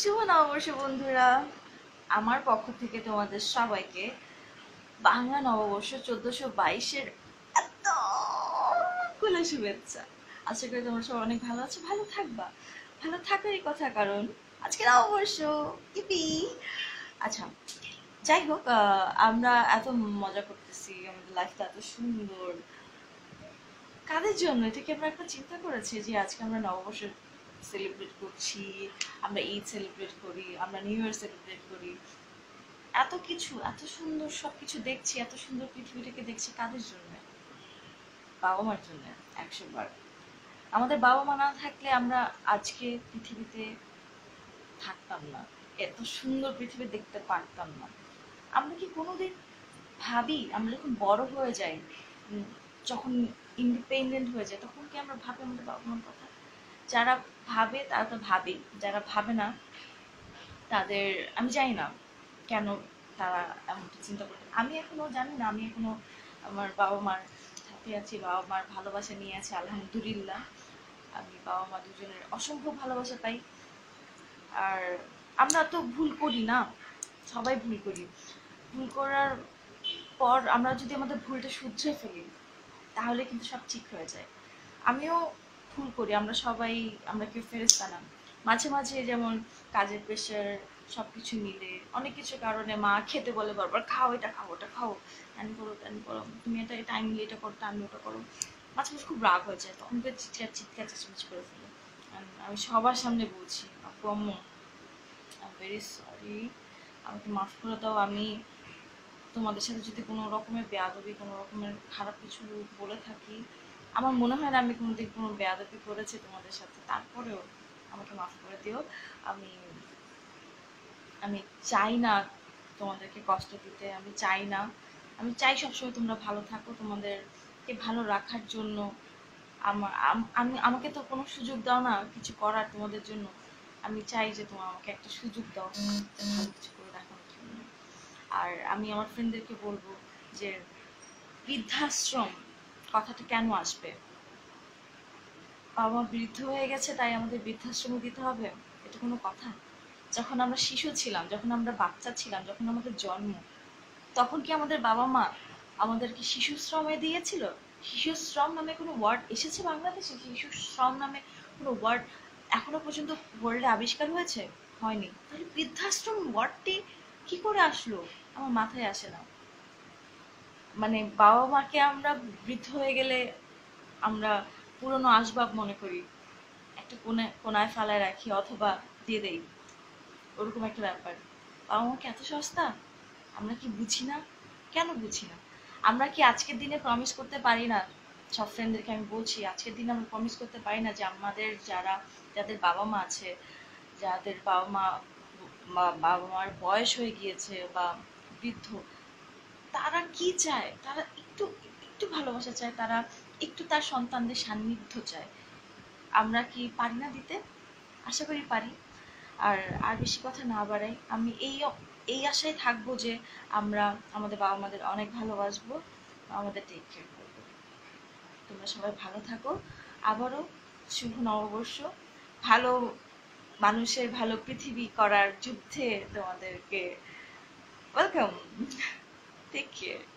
শুভ নববর্ষ বন্ধুরা। আমার পক্ষ থেকে তোমাদের সবাইকে বাংলা নববর্ষ চোদ্দশো বাইশের এতগুলো শুভেচ্ছা। আশা করি তোমরা সবাই অনেক ভালো আছো, ভালো থাকবা। ভালো থাকারই কথা কারণ আজকে নববর্ষ। ইপি। আচ্ছা যাই হোক আমরা এত মজা করতেছি, আমাদের লাইফটা এত সুন্দর। কাদের জন্য? এটা কি আমরা একবার চিন্তা করেছি যে আজকে আমরা নববর্ষ সেলিব্রেট করছি, আমরা ঈদ সেলিব্রেট করি, আমরা নিউ ইয়ার সেলিব্রেট করি। এত কিছু, এত সুন্দর সব কিছু দেখছি, এত সুন্দর পৃথিবীটাকে দেখছি কাদের জন্য? বাবা মার জন্য একশো বার আমাদের বাবা মা না থাকলে আমরা আজকে পৃথিবীতে থাকতাম না। এত সুন্দর পৃথিবী দেখতে পারতাম না। আমরা কি কোনোদিন ভাবি, আমরা যখন বড় হয়ে যাই যখন ইন্ডিপেন্ডেন্ট হয়ে যায় তখন কি আমরা ভাবি আমাদের বাবা মার কথা? যারা ভাবে, তারা তো ভাবে যারা ভাবে না, তাদের, আমি জানি না কেন তারা এমনটা চিন্তা করে। আমি এখনও জানি না, আমি এখনও আমার বাবা মার সাথে আছি বাবা মার ভালোবাসা নিয়ে আছি, আলহামদুলিল্লাহ। আমি বাবা মা দুজনের অসম্ভব ভালোবাসা পাই। আর আমরা তো ভুল করি না, সবাই ভুল করি। ভুল করার পর আমরা যদি আমাদের ভুলটা শুধরে ফেলি, তাহলে কিন্তু সব ঠিক হয়ে যায়। আমিও ভুল করি, আমরা সবাই, আমরা কেউ ফেরেস্তা না। মাঝে মাঝে যেমন কাজের প্রেশার সব কিছু মিলে, অনেক কিছু কারণে মা খেতে বলে বারবার, খাও এটা, খাও, ওটা খাও টান করো টান করো, তুমি এটা টাইম নিয়ে এটা করো টাইম ওটা করো। মাঝে মাঝে খুব রাগ হয়ে যায়, তখন চিৎকার চিৎকার, চেঁচামেচি করে ফেলে। আমি সবার সামনে বলছি, আপু, আম্মু ভেরি সরি আমাকে মাফ করে দাও, আমি তোমাদের সাথে যদি কোনো রকমের বেয়াদবি, কোনো রকমের খারাপ কিছু বলে থাকি আমার মনে হয় না আমি কোনোদিন কোনো বেয়াদবি করেছি তোমাদের সাথে। তারপরেও আমাকে মাফ করে দিও। আমি আমি চাই না তোমাদেরকে কষ্ট দিতে। আমি চাই না। আমি চাই সবসময় তোমরা ভালো থাকো। তোমাদেরকে ভালো রাখার জন্য আমার, আমি আমাকে তো কোনো সুযোগ দাও না কিছু করার তোমাদের জন্য। আমি চাই যে তোমার আমাকে একটা সুযোগ দাও ভালো কিছু করে দেখানোর জন্য। আর আমি আমার ফ্রেন্ডদেরকে বলব যে বৃদ্ধাশ্রম কথাটা কেন আসবে? বাবা বৃদ্ধ হয়ে গেছে, তাই আমাদের বৃদ্ধাশ্রমে দিতে হবে। এটা কোনো কথা। যখন আমরা শিশু ছিলাম, যখন আমরা বাচ্চা ছিলাম, যখন আমাদের জন্ম, তখন কি আমাদের বাবা মা আমাদেরকে শিশু শ্রমে দিয়েছিল? শিশু শ্রম নামে কোনো ওয়ার্ড এসেছে বাংলাদেশে? শিশু শ্রম নামে কোনো ওয়ার্ড এখনও পর্যন্ত ওয়ার্ল্ডে আবিষ্কার হয়েছে? হয়নি। তাহলে বৃদ্ধাশ্রম ওয়ার্ডটি কি করে আসলো? আমার মাথায় আসে না। মানে বাবা মাকে আমরা বৃদ্ধ হয়ে গেলে আমরা পুরনো আসবাব মনে করি। একটা কোণে কোনায় ফালায় রাখি অথবা দিয়ে দেই। ওরকম একটা ব্যাপার। বাবা মা কি এত সস্তা? আমরা কি বুঝি না? কেন বুঝি না? আমরা কি আজকের দিনে প্রমিস করতে পারি না? সব ফ্রেন্ডদেরকে আমি বলছি, আজকের দিনে আমরা প্রমিস করতে পারি না যে আমাদের যারা, যাদের বাবা মা আছে, যাদের বাবা মা বাবা মার বয়স হয়ে গিয়েছে বা বৃদ্ধ তারা কি চায়? তারা একটু একটু ভালোবাসা চায়, তারা একটু তার সন্তানদের সান্নিধ্য চায়। আমরা কি পারি না দিতে? আশা করি পারি। আর আর বেশি কথা না বাড়াই। আমি এই এই আশায় থাকব যে আমরা আমাদের বাবা মাদের অনেক ভালোবাসবো, আমাদের টেক কেয়ার করব। তোমরা সবাই ভালো থাকো। আবারও শুভ নববর্ষ। ভালো মানুষের ভালো পৃথিবী করার যুদ্ধে তোমাদেরকে ওয়েলকাম টেক কেয়ার